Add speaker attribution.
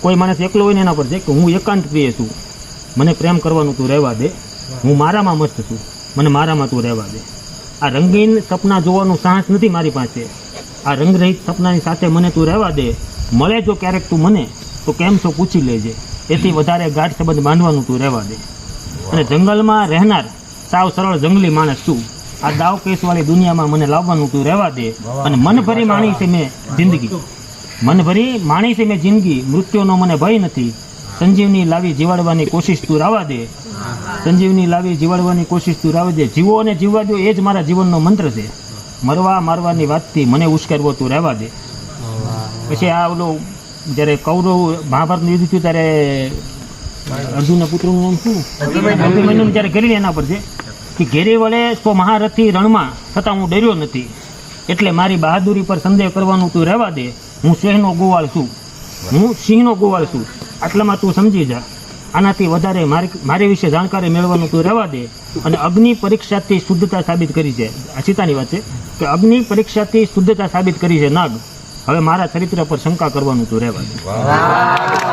Speaker 1: કોઈ માણસ એકલો હોય ને એના પર છે કે હું એકાંત પ્રિય છું. મને પ્રેમ કરવાનું તું રહેવા દે. હું મારામાં મસ્ત છું. મને મારામાં તું રહેવા દે. આ રંગીન સપના જોવાનું સાહસ નથી મારી પાસે. આ રંગરહિત સપનાની સાથે મને તું રહેવા દે. મળે જો ક્યારેક તું મને, તો કેમ છો પૂછી લેજે. એથી વધારે ગાઢ સંબંધ બાંધવાનું તું રહેવા દે. અને જંગલમાં રહેનાર સાવ સરળ જંગલી માણસ છું. આ દાવ કેસવાળી દુનિયામાં મને લાવવાનું તું રહેવા દે. અને મન ભરી માણી છે મેં જિંદગી. મન ભરી માણી છે મેં જિંદગી મૃત્યુનો મને ભય નથી. સંજીવની લાવી જીવાડવાની કોશિશ તું રાવા દે. સંજીવની લાવી જીવાડવાની કોશિશ તું રાવા દે. જીવો અને જીવવા દો એ જ મારા જીવનનો મંત્ર છે. મરવા મારવાની વાતથી મને ઉશ્કેરવો તું રહેવા દે. પછી આ ઓલો જ્યારે કૌરવ મહાભારતનું યુદ્ધ થયું ત્યારે અર્જુનના પુત્રનું નામ શું? અભિમન્યુનું જ્યારે ઘેરી એના પર છે કે ઘેરી વડે તો મહારથી રણમાં છતાં હું ડર્યો નથી. એટલે મારી બહાદુરી પર સંદેહ કરવાનું તું રહેવા દે. હું સિંહનો ગોવાળ છું. હું સિંહનો ગોવાળ છું. આટલામાં તું સમજી જા. આનાથી વધારે મારી મારી વિશે જાણકારી મેળવવાનું તું રહેવા દે અને અગ્નિ પરીક્ષાથી શુદ્ધતા સાબિત કરી છે. આ સીતાની વાત છે કે અગ્નિ પરીક્ષાથી શુદ્ધતા સાબિત કરી છે નાગ. હવે મારા ચરિત્ર પર શંકા કરવાનું તું રહેવા દે.